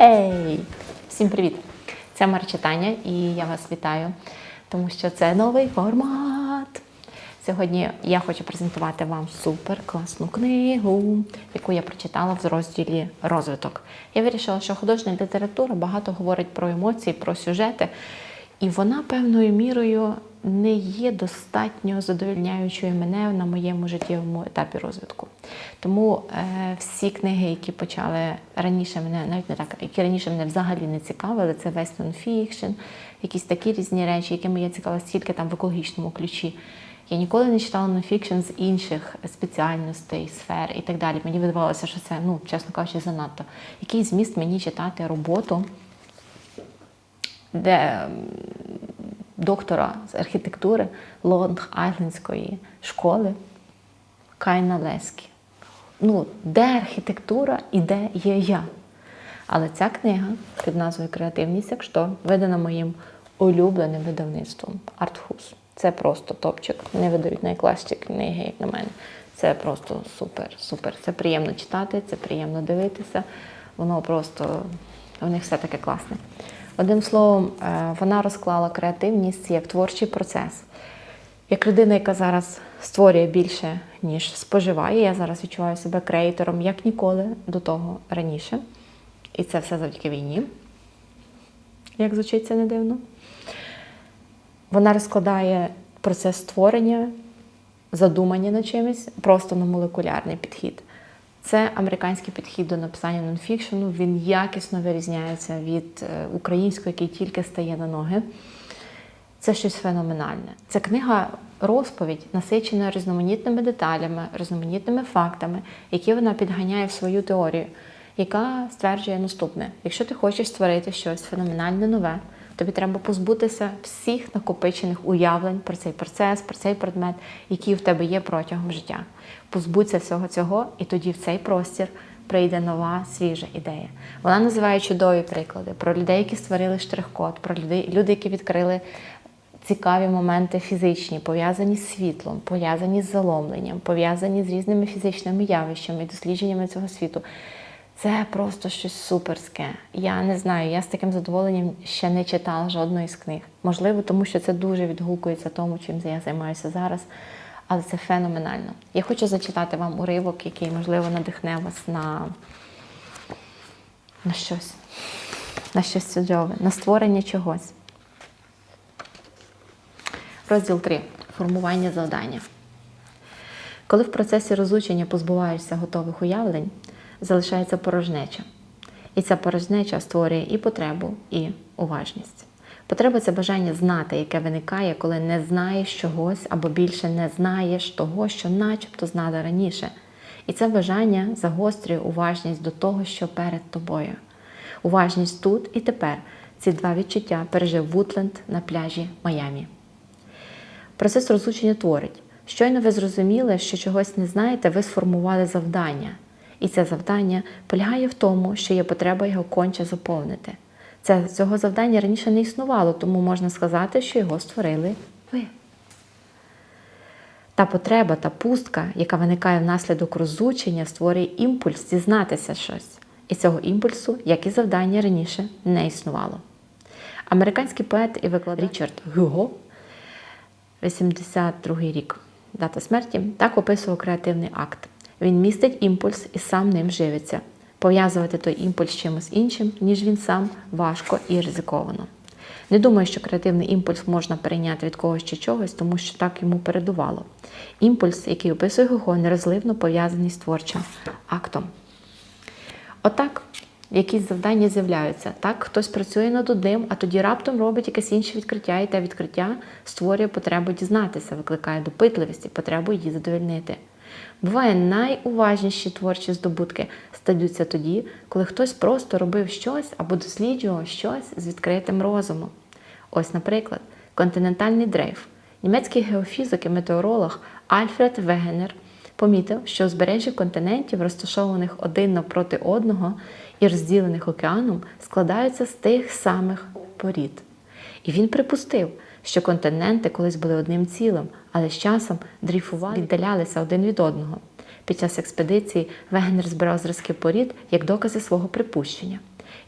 Ей! Всім привіт! Це Марчитання і я вас вітаю, тому що це новий формат. Сьогодні я хочу презентувати вам супер класну книгу, яку я прочитала в розділі розвиток. Я вирішила, що художня література багато говорить про емоції, про сюжети, і вона певною мірою не є достатньо задовольняючою мене на моєму життєвому етапі розвитку. Тому е, всі книги, які почали раніше мене, навіть не так, які раніше мене взагалі не цікавили, це весь нонфікшн, якісь такі різні речі, якими я цікавилася тільки там в екологічному ключі. Я ніколи не читала нонфікшн з інших спеціальностей, сфер і так далі. Мені видавалося, що це, ну, чесно кажучи, занадто. Який зміст мені читати роботу, де доктора з архітектури Лонг-Айлендської школи Кайна Лескі. Ну, де архітектура і де є я. Але ця книга під назвою Креативність, якщо видана моїм улюбленим видавництвом Артхус. Це просто топчик. Не видають найкласні книги, як на мене. Це просто супер, супер. Це приємно читати, це приємно дивитися. Воно просто у них все таке класне. Одним словом, е, вона розклала креативність як творчий процес. Як людина, яка зараз створює більше, ніж споживає, я зараз відчуваю себе креатором як ніколи до того раніше. І це все завдяки війні. Як звучить це не дивно. Вона розкладає процес створення, задумання над чимось просто на молекулярний підхід. Це американський підхід до написання нонфікшену. Він якісно вирізняється від е, українського, який тільки стає на ноги. Це щось феноменальне. Це книга розповідь, насичена різноманітними деталями, різноманітними фактами, які вона підганяє в свою теорію, яка стверджує наступне: якщо ти хочеш створити щось феноменальне нове, тобі треба позбутися всіх накопичених уявлень про цей процес, про цей предмет, які в тебе є протягом життя. Позбудься всього цього, і тоді в цей простір прийде нова свіжа ідея. Вона називає чудові приклади про людей, які створили штрих-код, про людей, люди, які відкрили цікаві моменти фізичні, пов'язані з світлом, пов'язані з заломленням, пов'язані з різними фізичними явищами дослідженнями цього світу. Це просто щось суперське. Я не знаю, я з таким задоволенням ще не читала жодної з книг. Можливо, тому що це дуже відгукується тому, чим я займаюся зараз. Але це феноменально. Я хочу зачитати вам уривок, який, можливо, надихне вас на, на щось, на щось чудове, на створення чогось. Розділ 3. Формування завдання. Коли в процесі розучення позбуваєшся готових уявлень, залишається порожнеча. І ця порожнеча створює і потребу, і уважність. Потреба це бажання знати, яке виникає, коли не знаєш чогось або більше не знаєш того, що начебто знали раніше. І це бажання загострює уважність до того, що перед тобою. Уважність тут і тепер. Ці два відчуття пережив Вутленд на пляжі Майамі. Процес розучення творить. Щойно ви зрозуміли, що чогось не знаєте, ви сформували завдання. І це завдання полягає в тому, що є потреба його конче заповнити. Це, цього завдання раніше не існувало, тому можна сказати, що його створили ви. Та потреба та пустка, яка виникає внаслідок розучення, створює імпульс дізнатися щось. І цього імпульсу, як і завдання раніше, не існувало. Американський поет і викладач Річард Гюго 82 рік, дата смерті, так описував креативний акт. Він містить імпульс і сам ним живиться. Пов'язувати той імпульс з чимось іншим, ніж він сам, важко і ризиковано. Не думаю, що креативний імпульс можна перейняти від когось чи чогось, тому що так йому передувало. Імпульс, який описує Гого, нерозливно пов'язаний з творчим актом. Отак, якісь завдання з'являються. Так, хтось працює над одним, а тоді раптом робить якесь інше відкриття, і те відкриття створює потребу дізнатися, викликає допитливість і потребу її задовольнити. Буває, найуважніші творчі здобутки стадються тоді, коли хтось просто робив щось або досліджував щось з відкритим розумом. Ось, наприклад, континентальний дрейф. Німецький геофізик і метеоролог Альфред Вегенер помітив, що узбережжя континентів, розташованих один навпроти одного і розділених океаном, складаються з тих самих порід. І він припустив, що континенти колись були одним цілим, але з часом дрейфували, віддалялися один від одного. Під час експедиції Вегнер збирав зразки порід як докази свого припущення.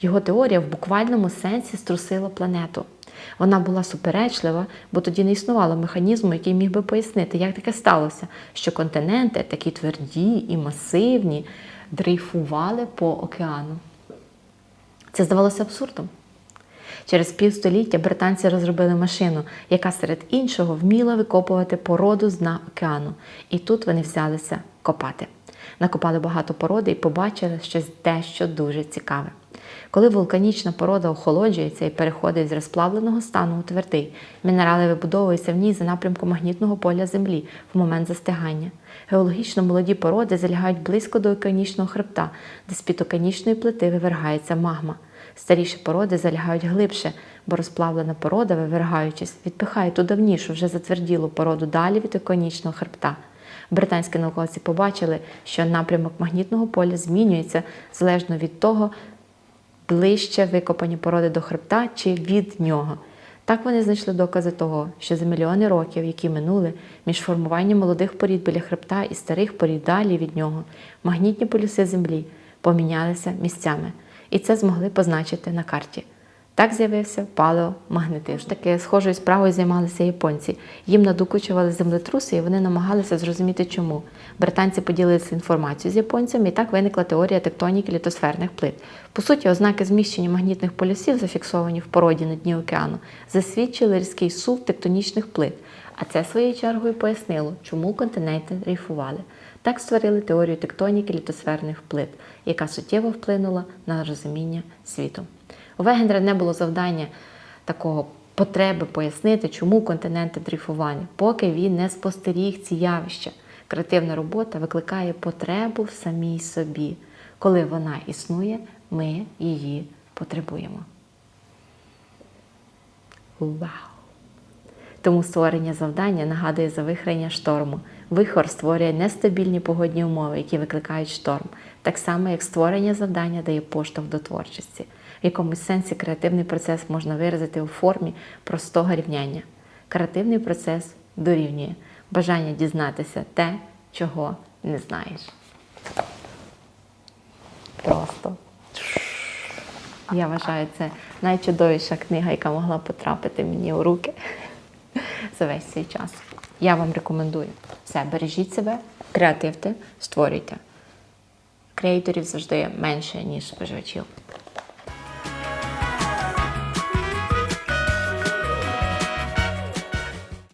Його теорія в буквальному сенсі струсила планету. Вона була суперечлива, бо тоді не існувало механізму, який міг би пояснити, як таке сталося, що континенти, такі тверді і масивні, дрейфували по океану. Це здавалося абсурдом. Через півстоліття британці розробили машину, яка серед іншого вміла викопувати породу з дна океану. І тут вони взялися копати. Накопали багато породи і побачили щось дещо дуже цікаве. Коли вулканічна порода охолоджується і переходить з розплавленого стану у твердий, мінерали вибудовуються в ній за напрямком магнітного поля Землі в момент застигання. Геологічно молоді породи залягають близько до океанічного хребта, де з-під океанічної плити вивергається магма. Старіші породи залягають глибше, бо розплавлена порода, вивергаючись, відпихає ту давнішу, вже затверділу породу далі від океанічного хребта. Британські науковці побачили, що напрямок магнітного поля змінюється залежно від того, ближче викопані породи до хребта чи від нього. Так вони знайшли докази того, що за мільйони років, які минули між формуванням молодих порід біля хребта і старих порід далі від нього, магнітні полюси Землі помінялися місцями, і це змогли позначити на карті. Так з'явився палеомагнетизм. Таке схожою справою займалися японці. Їм надокучували землетруси, і вони намагалися зрозуміти, чому. Британці поділилися інформацією з японцями, і так виникла теорія тектоніки літосферних плит. По суті, ознаки зміщення магнітних полюсів, зафіксовані в породі на дні океану, засвідчили різкий сув тектонічних плит. А це своєю чергою пояснило, чому континенти дрейфували. Так створили теорію тектоніки літосферних плит, яка суттєво вплинула на розуміння світу. У Вегендра не було завдання такого потреби пояснити, чому континенти дрейфували, поки він не спостеріг ці явища. Креативна робота викликає потребу в самій собі. Коли вона існує, ми її потребуємо. Вау! Тому створення завдання нагадує завихрення шторму. Вихор створює нестабільні погодні умови, які викликають шторм, так само, як створення завдання дає поштовх до творчості. В якомусь сенсі креативний процес можна виразити у формі простого рівняння. Креативний процес дорівнює бажання дізнатися те, чого не знаєш. Просто. Я вважаю, це найчудовіша книга, яка могла потрапити мені у руки за весь цей час. Я вам рекомендую. Все, бережіть себе, креативте, створюйте. Креаторів завжди менше, ніж споживачів.